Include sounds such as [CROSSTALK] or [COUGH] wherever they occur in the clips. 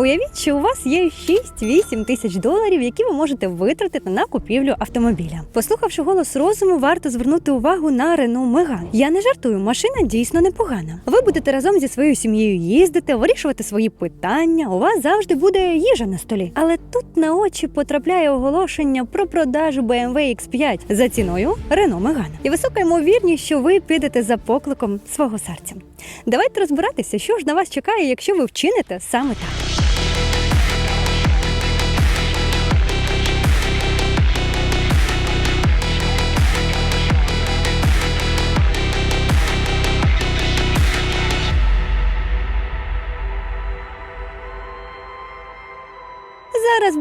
Уявіть, що у вас є 6-8 тисяч доларів, які ви можете витратити на купівлю автомобіля. Послухавши голос розуму, варто звернути увагу на Renault Megane. Я не жартую, машина дійсно непогана. Ви будете разом зі своєю сім'єю їздити, вирішувати свої питання. У вас завжди буде їжа на столі. Але тут на очі потрапляє оголошення про продажу BMW X5 за ціною Renault Megane. І висока ймовірність, що ви підете за покликом свого серця. Давайте розбиратися, що ж на вас чекає, якщо ви вчините саме так.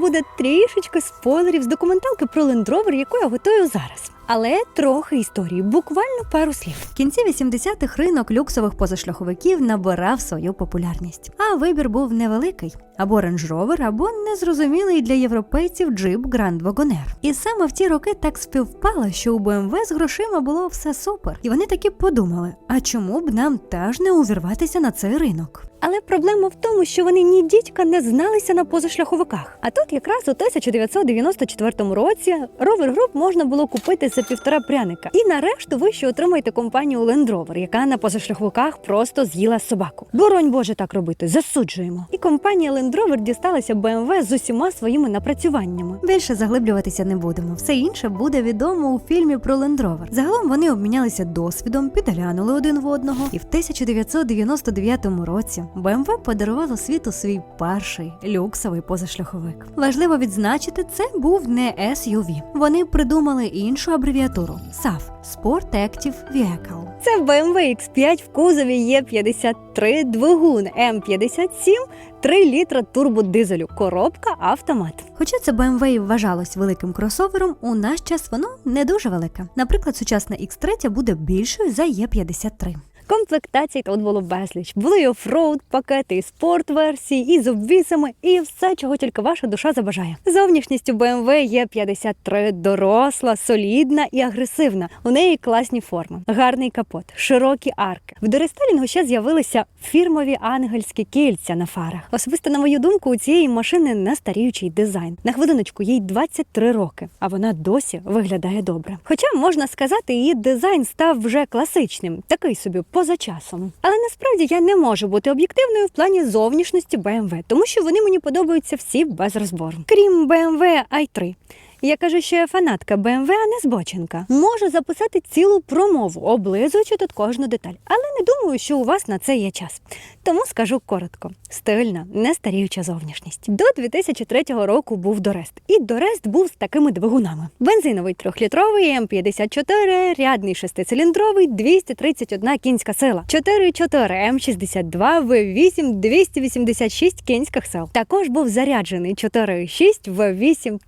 Буде трішечки спойлерів з документалки про лендровер, яку я готую зараз. Але трохи історії, буквально пару слів. В кінці 80-х ринок люксових позашляховиків набирав свою популярність. А вибір був невеликий: або Range Rover, або незрозумілий для європейців джип Grand Wagoneer. І саме в ті роки так співпало, що у BMW з грошима було все супер. І вони таки подумали: а чому б нам теж не увірватися на цей ринок? Але проблема в тому, що вони ні дідька не зналися на позашляховиках. А тут якраз у 1994 році Rover Group можна було купити за півтора пряника. І нарешту ви ще отримаєте компанію Land Rover, яка на позашляховиках просто з'їла собаку. Боронь Боже так робити, засуджуємо. І компанія Land Rover дісталася BMW з усіма своїми напрацюваннями. Більше заглиблюватися не будемо. Все інше буде відомо у фільмі про Land Rover. Загалом вони обмінялися досвідом, підглянули один в одного, і в 1999 році BMW подарувало світу свій перший люксовий позашляховик. Важливо відзначити, це був не SUV. Вони придумали іншу абревіатуру SAF – Sport Active Vehicle. Це BMW X5 в кузові Е53, двигун М57, 3 літра турбодизелю, коробка автомат. Хоча це BMW і вважалось великим кросовером, у наш час воно не дуже велике. Наприклад, сучасна X3 буде більшою за Е53. Комплектацій тут було безліч. Були і офроуд пакети, і спорт версії, і з обвісами, і все, чого тільки ваша душа забажає. Зовнішністю BMW є 53 доросла, солідна і агресивна. У неї класні форми, гарний капот, широкі арки. В дорестайлінгу ще з'явилися фірмові ангельські кільця на фарах. Особисто, на мою думку, у цієї машини не старіючий дизайн. На хвилиночку їй 23 роки, а вона досі виглядає добре. Хоча можна сказати, її дизайн став вже класичним, такий собі поза часом. Але насправді я не можу бути об'єктивною в плані зовнішності BMW, тому що вони мені подобаються всі без розбору. Крім BMW i3. Я кажу, що я фанатка BMW, а не збоченка. Можу записати цілу промову, облизуючи тут кожну деталь. Але не думаю, що у вас на це є час. Тому скажу коротко: стильна, не старіюча зовнішність. До 2003 року був Дорест. І Дорест був з такими двигунами: бензиновий трьохлітровий М54, рядний шестициліндровий, 231 кінська сила, 4,4 М62, В8, 286 кінських сил. Також був заряджений 4,6 В8,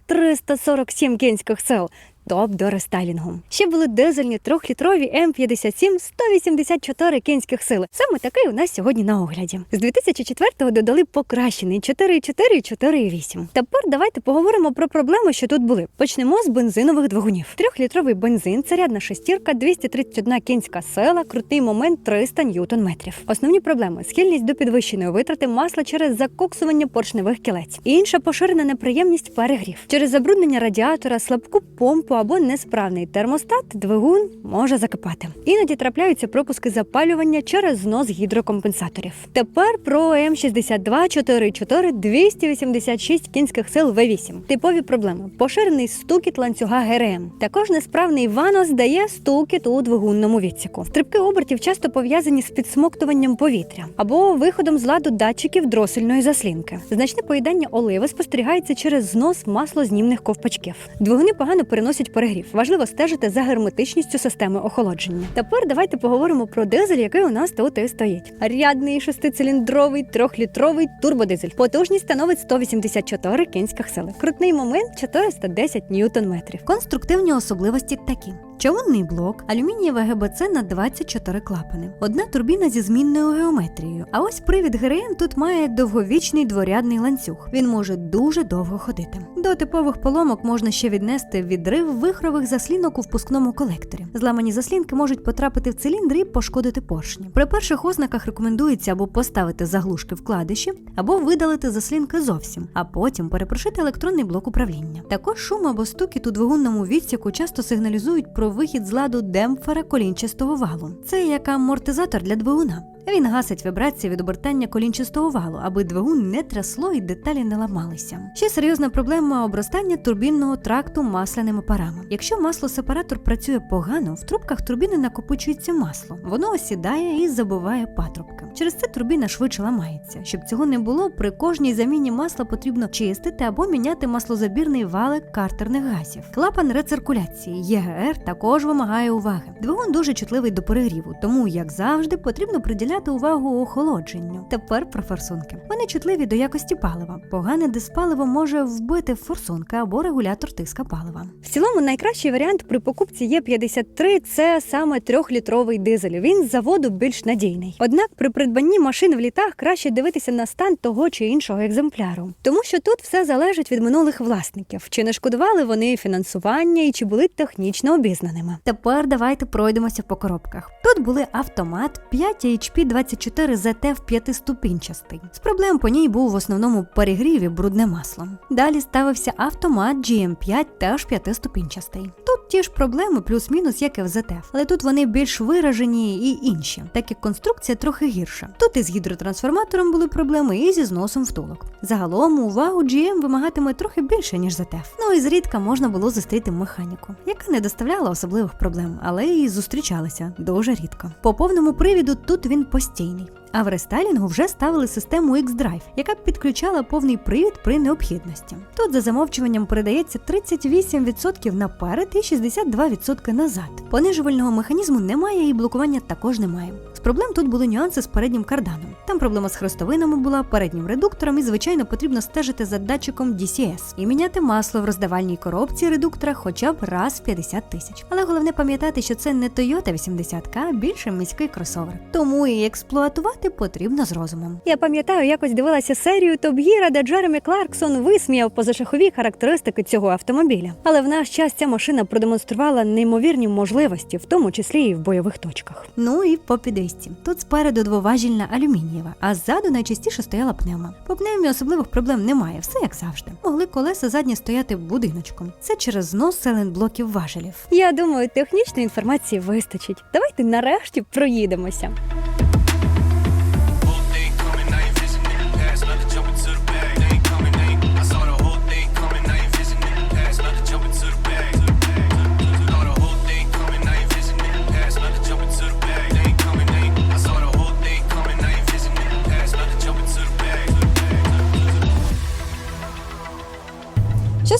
347 кінських сил. Топ до рестайлінгу. Ще були дизельні трьохлітрові М57 184 кінських сили. Саме такий у нас сьогодні на огляді. З 2004-го додали покращений 4,4 і 4,8. Тепер давайте поговоримо про проблеми, що тут були. Почнемо з бензинових двигунів. Трьохлітровий бензин, зарядна шестірка, 231 кінська сила, крутий момент 300 ньютон метрів. Основні проблеми: схильність до підвищеної витрати масла через закоксування поршневих кілець. Інша поширена неприємність перегрів. Через забруднення радіатора, слабку помпу або несправний термостат, двигун може закипати. Іноді трапляються пропуски запалювання через знос гідрокомпенсаторів. Тепер про М62 4,4 286 кінських сил В8. Типові проблеми: поширений стукіт ланцюга ГРМ. Також несправний ванос дає стукіт у двигунному відсіку. Стрибки обертів часто пов'язані з підсмоктуванням повітря або виходом з ладу датчиків дросельної заслінки. Значне поїдання оливи спостерігається через знос маслознімних ковпачків. Двигуни погано переносять перегрів. Важливо стежити за герметичністю системи охолодження. Тепер давайте поговоримо про дизель, який у нас тут і стоїть. Рядний шестициліндровий трьохлітровий турбодизель. Потужність становить 184 кінських сили. Крутний момент 410 ньютон метрів. Конструктивні особливості такі. Човунний блок, алюмінієве ГБЦ на 24 клапани, одна турбіна зі змінною геометрією. А ось привід ГРМ тут має довговічний дворядний ланцюг. Він може дуже довго ходити. До типових поломок можна ще віднести відрив вихрових заслінок у впускному колекторі. Зламані заслінки можуть потрапити в циліндр і пошкодити поршні. При перших ознаках рекомендується або поставити заглушки вкладиші, або видалити заслінки зовсім, а потім перепрошити електронний блок управління. Також шум або стукіт у двигунному відсіку часто сигналізують про вихід з ладу демпфера колінчастого валу. Це як амортизатор для двигуна. Він гасить вібрації від обертання колінчастого валу, аби двигун не трясло і деталі не ламалися. Ще серйозна проблема обростання турбінного тракту масляними парами. Якщо маслосепаратор працює погано, в трубках турбіни накопичується масло. Воно осідає і забиває патрубки. Через це турбіна швидше ламається. Щоб цього не було, при кожній заміні масла потрібно чистити або міняти маслозабірний валик картерних газів. Клапан рециркуляції ЄГР також вимагає уваги. Двигун дуже чутливий до перегріву, тому, як завжди, потрібно приділяти увагу охолодженню. Тепер про форсунки. Вони чутливі до якості палива. Погане диспаливо може вбити форсунки або регулятор тиска палива. В цілому найкращий варіант при покупці Є53 – це саме трьохлітровий дизель. Він з заводу більш надійний. Однак при придбанні машин в літах краще дивитися на стан того чи іншого екземпляру, тому що тут все залежить від минулих власників, чи не шкодували вони фінансування і чи були технічно обізнаними. Тепер давайте пройдемося по коробках. Тут були автомат 5 HP 24 ZT в п'ятиступінчастий. З проблем по ній був в основному перегрів і брудне масло. Далі ставився автомат GM5 теж п'ятиступінчастий. Тут ті ж проблеми плюс-мінус, як і в ZF, але тут вони більш виражені і інші, так як конструкція трохи гірша. Тут із гідротрансформатором були проблеми, і зі зносом втулок. Загалом увагу GM вимагатиме трохи більше, ніж ZF. Ну і зрідка можна було зустріти механіку, яка не доставляла особливих проблем, але і зустрічалися дуже рідко. По повному привіду тут він постійний. А в рестайлінгу вже ставили систему X-Drive, яка підключала повний привід при необхідності. Тут за замовчуванням передається 38% наперед і 62% назад. Понижувального механізму немає і блокування також немає. З проблем тут були нюанси з переднім карданом. Там проблема з хрестовинами була, переднім редуктором, і звичайно потрібно стежити за датчиком DCS і міняти масло в роздавальній коробці редуктора хоча б раз в 50 тисяч. Але головне пам'ятати, що це не Toyota 80К, а більше міський кросовер. Тому і експлуатувати потрібно з розумом. Я пам'ятаю, якось дивилася серію Топ Гіра, де Джеремі Кларксон висміяв позашахові характеристики цього автомобіля. Але в наш час ця машина продемонструвала неймовірні можливості, в тому числі і в бойових точках. Ну і по підвісці. Тут спереду двоважільна алюмінієва, а ззаду найчастіше стояла пневма. По пневмі особливих проблем немає, все як завжди. Могли колеса задні стояти будиночком. Це через знос селенблоків важелів. Я думаю, технічної інформації вистачить. Давайте нарешті проїдемося.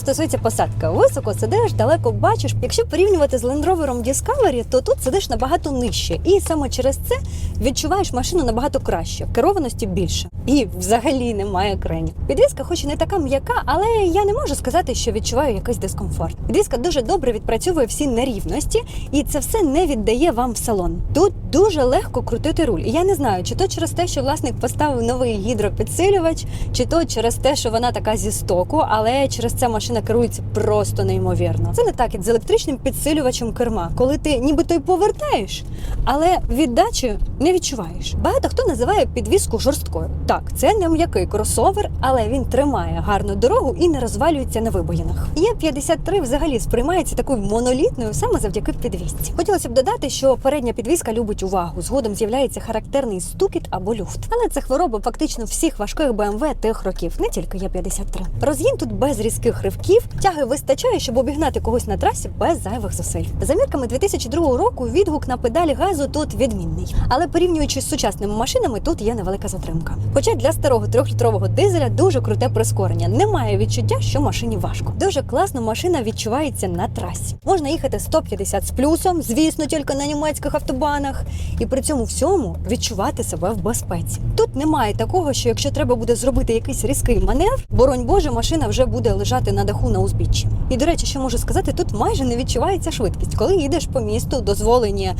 Стосується посадки, високо сидиш, далеко бачиш. Якщо порівнювати з Land Rover Discovery, то тут сидиш набагато нижче, і саме через це відчуваєш машину набагато краще, керованості більше. І взагалі немає кренів. Підвізка, хоч і не така м'яка, але я не можу сказати, що відчуваю якийсь дискомфорт. Підвізка дуже добре відпрацьовує всі нерівності, і це все не віддає вам в салон. Тут дуже легко крутити руль. Я не знаю, чи то через те, що власник поставив новий гідропідсилювач, чи то через те, що вона така зі стоку, але через це машина керується просто неймовірно. Це не так, як з електричним підсилювачем керма, коли ти нібито й повертаєш, але віддачі не відчуваєш. Багато хто називає підвіску жорсткою. Так, це не м'який кросовер, але він тримає гарну дорогу і не розвалюється на вибоїнах. Є 53 взагалі сприймається такою монолітною саме завдяки підвісці. Хотілося б додати, що передня підвіска любить увагу. Згодом з'являється характерний стукіт або люфт. Але це хвороба фактично всіх важких BMW тих років, не тільки є 53. Розгін тут без різких ривків, тяги вистачає, щоб обігнати когось на трасі без зайвих зусиль. За мірками 2002 року відгук на педалі газу тут відмінний. Але порівнюючи з сучасними машинами, тут є невелика затримка. Хоча для старого трьохлітрового дизеля дуже круте прискорення. Немає відчуття, що машині важко. Дуже класно машина відчувається на трасі. Можна їхати 150 з плюсом, звісно, тільки на німецьких автобанах. І при цьому всьому відчувати себе в безпеці. Тут немає такого, що якщо треба буде зробити якийсь різкий маневр, боронь Боже, машина вже буде лежати на даху на узбіччі. І до речі, що можу сказати, тут майже не відчувається швидкість. Коли їдеш по місту, дозволені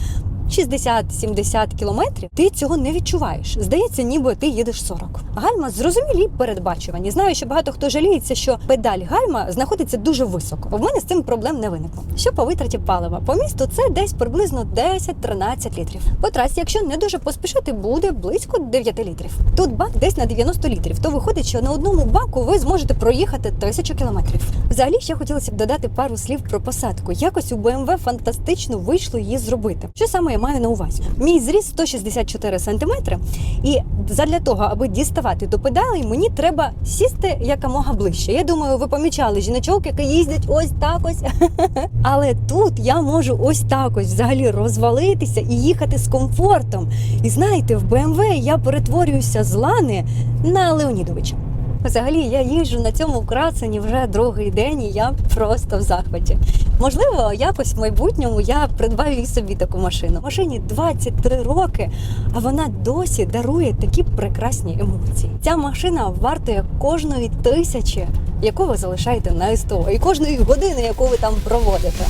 60-70 кілометрів, ти цього не відчуваєш. Здається, ніби ти їдеш 40. Гальма зрозумілі передбачувані. Знаю, що багато хто жаліється, що педаль гальма знаходиться дуже високо. В мене з цим проблем не виникло. Що по витраті палива? По місту це десь приблизно 10-13 літрів. По трасі, якщо не дуже поспішати, буде близько 9 літрів. Тут бак десь на 90 літрів. То виходить, що на одному баку ви зможете проїхати тисячу кілометрів. Взагалі ще хотілося б додати пару слів про посадку. Якось у BMW фантастично вийшло її зробити. Що саме я маю на увазі? Мій зріст 164 см, і задля того, аби діставати до педалей, мені треба сісти якомога ближче. Я думаю, ви помічали жіночок, які їздять ось так ось. [LAUGHS] Але тут я можу ось так ось взагалі розвалитися і їхати з комфортом. І знаєте, в BMW я перетворююся з Лани на Леонідовича. Взагалі, я їжджу на цьому красені вже другий день, і я просто в захваті. Можливо, якось в майбутньому я придбаю і собі таку машину. Машині 23 роки, а вона досі дарує такі прекрасні емоції. Ця машина вартує кожної тисячі, яку ви залишаєте на СТО, і кожної години, яку ви там проводите.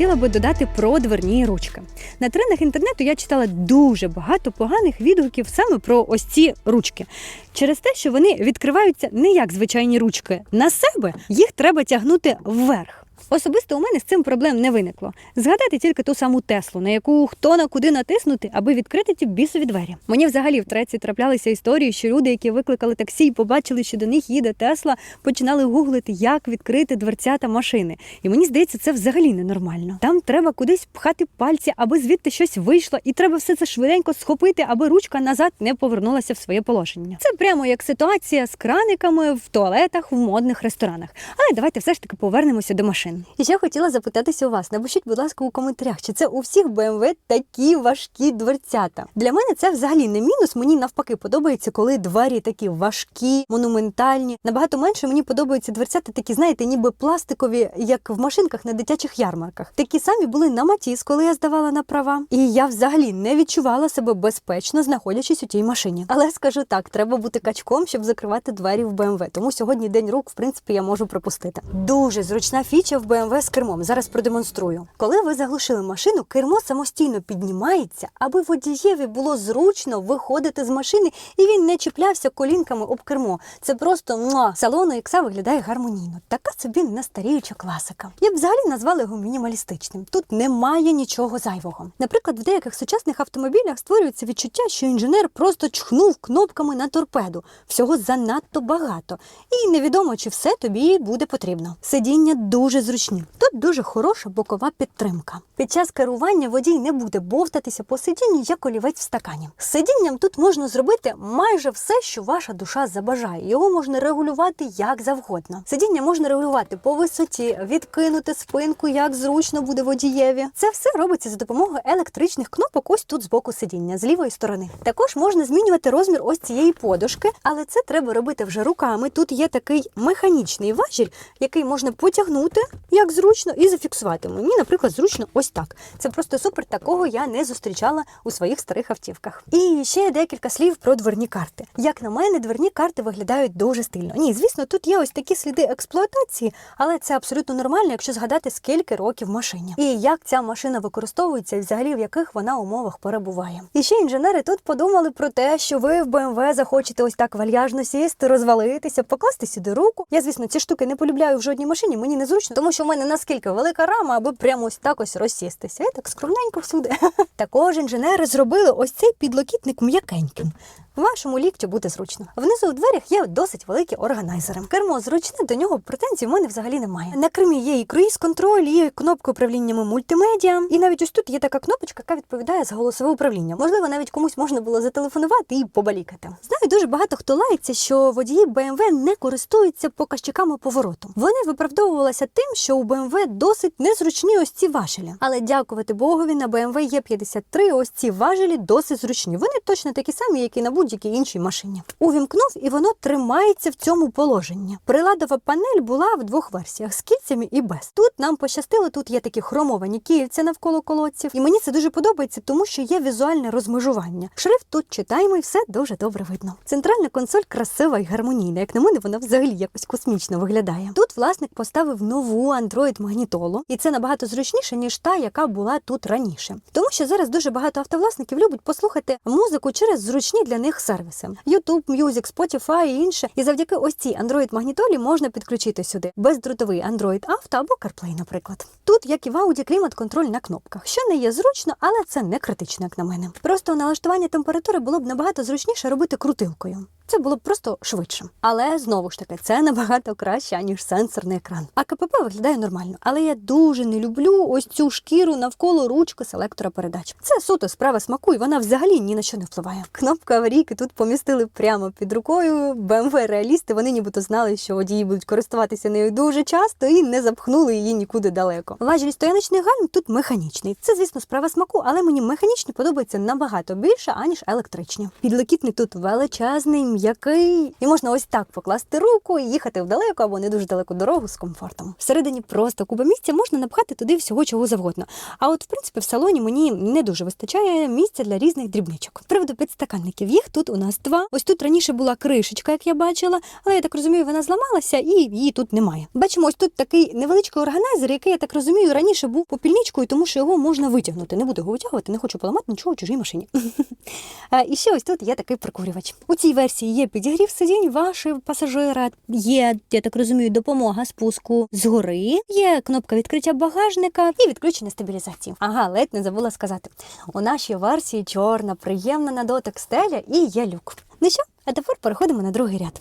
Хотіла би додати про дверні ручки. На тренах інтернету я читала дуже багато поганих відгуків саме про ось ці ручки. Через те, що вони відкриваються не як звичайні ручки на себе, їх треба тягнути вверх. Особисто у мене з цим проблем не виникло. Згадайте тільки ту саму Теслу, на яку хто на куди натиснути, аби відкрити ті бісові двері. Мені взагалі в треці траплялися історії, що люди, які викликали таксі і побачили, що до них їде Тесла, починали гуглити, як відкрити дверцята машини. І мені здається, це взагалі ненормально. Там треба кудись пхати пальці, аби звідти щось вийшло, і треба все це швиденько схопити, аби ручка назад не повернулася в своє положення. Це прямо як ситуація з краниками в туалетах в модних ресторанах. Але давайте все ж таки повернемося до машин. І ще хотіла запитатися у вас. Напишіть, будь ласка, у коментарях, чи це у всіх BMW такі важкі дверцята. Для мене це взагалі не мінус. Мені навпаки подобається, коли двері такі важкі, монументальні. Набагато менше мені подобаються дверцята, такі, знаєте, ніби пластикові, як в машинках на дитячих ярмарках. Такі самі були на Матіс, коли я здавала на права. І я взагалі не відчувала себе безпечно, знаходячись у тій машині. Але скажу так, треба бути качком, щоб закривати двері в BMW. Тому сьогодні день рук, в принципі, я можу пропустити. Дуже зручна фіча в BMW з кермом. Зараз продемонструю. Коли ви заглушили машину, кермо самостійно піднімається, аби водієві було зручно виходити з машини і він не чіплявся колінками об кермо. Це просто муа. салон ікса виглядає гармонійно. Така собі нестаріюча класика. Я б взагалі назвала його мінімалістичним. Тут немає нічого зайвого. Наприклад, в деяких сучасних автомобілях створюється відчуття, що інженер просто чхнув кнопками на торпеду. Всього занадто багато. І невідомо, чи все тобі буде потрібно. Сидіння дуже зручні. Тут дуже хороша бокова підтримка. Під час керування водій не буде бовтатися по сидінню, як олівець в стакані. З сидінням тут можна зробити майже все, що ваша душа забажає. Його можна регулювати як завгодно. Сидіння можна регулювати по висоті, відкинути спинку, як зручно буде водієві. Це все робиться за допомогою електричних кнопок ось тут з боку сидіння, з лівої сторони. Також можна змінювати розмір ось цієї подушки, але це треба робити вже руками. Тут є такий механічний важіль, який можна потягнути як зручно і зафіксувати. Мені, наприклад, зручно ось так. Це просто супер. Такого я не зустрічала у своїх старих автівках. І ще декілька слів про дверні карти. Як на мене, дверні карти виглядають дуже стильно. Ні, звісно, тут є ось такі сліди експлуатації, але це абсолютно нормально, якщо згадати, скільки років машині. І як ця машина використовується, і взагалі в яких вона умовах перебуває. І ще інженери тут подумали про те, що ви в BMW захочете ось так вальяжно сісти, розвалитися, покласти сюди руку. Я, звісно, ці штуки не полюбляю в жодній машині, мені незручно, тому що в мене наскільки велика рама, аби прямо ось так ось розсістися. Я так скромненько всюди. [LAUGHS] Також інженери зробили ось цей підлокітник м'якеньким. Вашому ліктю буде зручно. Внизу у дверях є досить великі органайзери. Кермо зручне, до нього претензій в мене взагалі немає. На кермі є і круїз контроль, є кнопка управління мультимедіа. І навіть ось тут є така кнопочка, яка відповідає за голосове управління. Можливо, навіть комусь можна було зателефонувати і побалікати. Знаю, дуже багато хто лається, що водії BMW не користуються показчиками повороту. Вони виправдовувалися тим, що у BMW досить незручні ось ці важелі. Але дякувати Богові, на BMW E53 ось ці важелі досить зручні. Вони точно такі самі, як і на будь-якій іншій машині. Увімкнув і воно тримається в цьому положенні. Приладова панель була в двох версіях з кільцями і без. Тут нам пощастило, тут є такі хромовані кільця навколо колодців, і мені це дуже подобається, тому що є візуальне розмежування. Шрифт тут читаємо і все дуже добре видно. Центральна консоль красива і гармонійна. Як на мене, вона взагалі якось космічно виглядає. Тут власник поставив нову Android магнітолу, і це набагато зручніше ніж та, яка була тут раніше. Тому що зараз дуже багато автовласників любить послухати музику через зручні для них сервіси: YouTube Music, Spotify і інше. І завдяки ось цій Android магнітолі можна підключити сюди бездротовий Android Auto або CarPlay, наприклад. Тут, як і в Audi, клімат-контроль на кнопках, що не є зручно, але це не критично, як на мене. Просто налаштування температури було б набагато зручніше робити крутилкою. Це було б просто швидше. Але знову ж таки, це набагато краще, ніж сенсорний екран. А КПП виглядає нормально. Але я дуже не люблю ось цю шкіру навколо ручки селектора передач. Це суто справа смаку, і вона взагалі ні на що не впливає. Кнопка аварійки тут помістили прямо під рукою. BMW реалісти вони нібито знали, що водії будуть користуватися нею дуже часто і не запхнули її нікуди далеко. Важіль стояночних гальм тут механічний. Це, звісно, справа смаку, але мені механічні подобаються набагато більше, аніж електричні. Підлокітник тут величезний, м'який, і можна ось так покласти руку і їхати вдалеку або не дуже далеку дорогу з комфортом. Всередині просто куба місця можна напхати туди всього чого завгодно. А от, в принципі, в салоні мені не дуже вистачає місця для різних дрібничок. З приводу підстаканників їх тут у нас два. Ось тут раніше була кришечка, як я бачила, але я так розумію, вона зламалася і її тут немає. Бачимо, ось тут такий невеличкий органайзер, який я так розумію, раніше був попільничкою, тому що його можна витягнути. Не буду його витягувати, не хочу поламати нічого у чужій машині. [LAUGHS] І ще ось тут є такий прикурювач. У цій версії є підігрів сидінь вашого пасажира, є, я так розумію, допомога спуску згори, є кнопка відкриття багажника і відключення стабілізації. Ага, ледь не забула сказати. У нашій версії чорна, приємна на дотик стеля і є люк. Ну що, а тепер переходимо на другий ряд.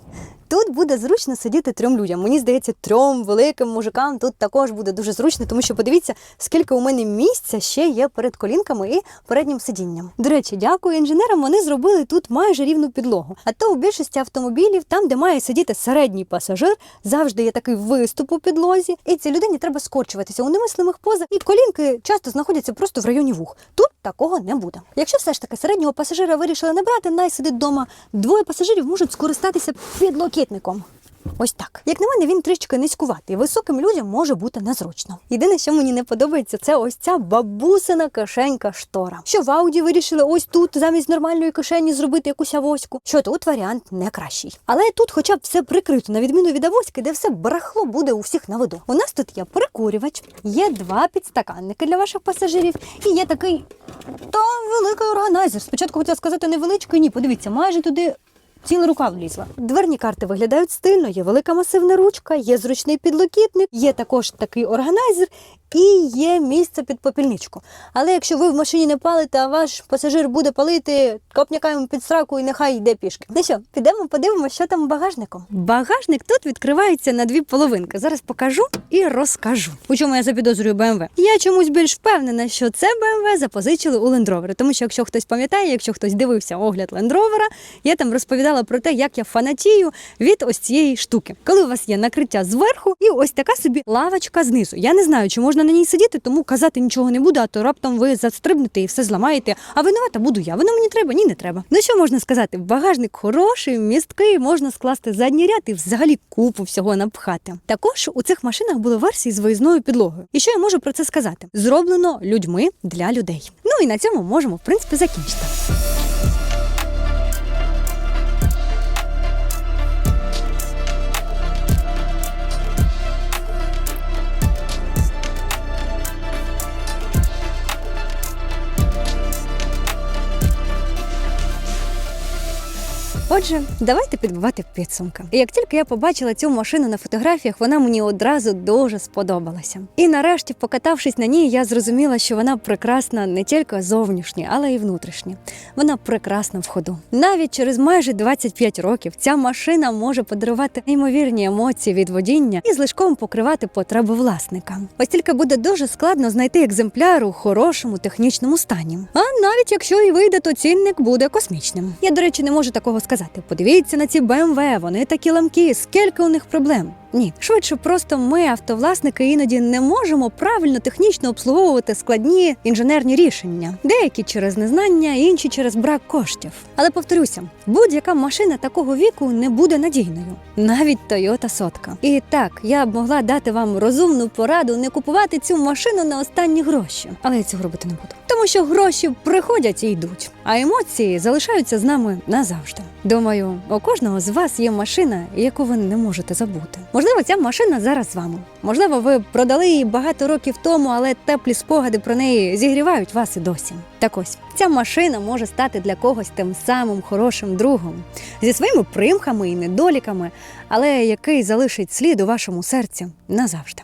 Тут буде зручно сидіти трьом людям. Мені здається, трьом великим мужикам тут також буде дуже зручно, тому що подивіться, скільки у мене місця ще є перед колінками і переднім сидінням. До речі, дякую інженерам. Вони зробили тут майже рівну підлогу. А то у більшості автомобілів, там, де має сидіти середній пасажир, завжди є такий виступ у підлозі, і цій людині треба скорчуватися у немислимих позах, і колінки часто знаходяться просто в районі вух. Тут такого не буде. Якщо все ж таки середнього пасажира вирішили не брати, най сидить вдома. Двоє пасажирів можуть скористатися підлокітником. Ось так. Як на мене, він трішки низькуватий. Високим людям може бути незручно. Єдине, що мені не подобається, це ось ця бабусина кишенька штора. Що в Ауді вирішили ось тут замість нормальної кишені зробити якусь авоську. Що тут варіант не кращий. Але тут, хоча б все прикрито, на відміну від авоськи, де все барахло буде у всіх на виду. У нас тут є прикурювач, є два підстаканники для ваших пасажирів, і є такий та великий органайзер. Спочатку хотіла сказати невеличкий, ні, подивіться, майже туди Ціла рука влізла. Дверні карти виглядають стильно, є велика масивна ручка, є зручний підлокітник, є також такий органайзер і є місце під попільничку. Але якщо ви в машині не палите, а ваш пасажир буде палити, копняка йому під сраку і нехай йде пішки. Ну що, підемо подивимося, що там багажником. Багажник тут відкривається на дві половинки. Зараз покажу і розкажу. У чому я запідозрюю BMW. Я чомусь більш впевнена, що це BMW запозичили у Land Rover. Тому що якщо хтось пам'ятає, якщо хтось дивився огляд Land Rover, я там розповідала про те, як я фанатію від ось цієї штуки. Коли у вас є накриття зверху і ось така собі лавочка знизу. Я не знаю, чи можна на ній сидіти, тому казати нічого не буду, а то раптом ви застрибнете і все зламаєте. А винувата буду я. Воно мені треба, ні, не треба. Ну що можна сказати? Багажник хороший, місткий, можна скласти задній ряд і взагалі купу всього напхати. Також у цих машинах були версії з виїзною підлогою. І що я можу про це сказати? Зроблено людьми для людей. Ну і на цьому можемо в принципі закінчити. Отже, давайте підбивати підсумки. І як тільки я побачила цю машину на фотографіях, вона мені одразу дуже сподобалася. І нарешті, покатавшись на ній, я зрозуміла, що вона прекрасна не тільки зовнішні, але й внутрішні. Вона прекрасна в ходу. Навіть через майже 25 років ця машина може подарувати неймовірні емоції від водіння і злишком покривати потреби власника. Ось тільки буде дуже складно знайти екземпляр у хорошому технічному стані. А навіть якщо і вийде, то цінник буде космічним. Я, до речі, не можу такого сказати. Подивіться на ці БМВ, вони такі ламкі, скільки у них проблем. Ні, швидше просто ми, автовласники, іноді не можемо правильно технічно обслуговувати складні інженерні рішення. Деякі через незнання, інші через брак коштів. Але повторюся, будь-яка машина такого віку не буде надійною, навіть Toyota Сотка. І так, я б могла дати вам розумну пораду не купувати цю машину на останні гроші, але я цього робити не буду. Тому що гроші приходять і йдуть, а емоції залишаються з нами назавжди. Думаю, у кожного з вас є машина, яку ви не можете забути. Можливо, ця машина зараз з вами. Можливо, ви продали її багато років тому, але теплі спогади про неї зігрівають вас і досі. Так ось ця машина може стати для когось тим самим хорошим другом зі своїми примхами і недоліками, але який залишить слід у вашому серці назавжди.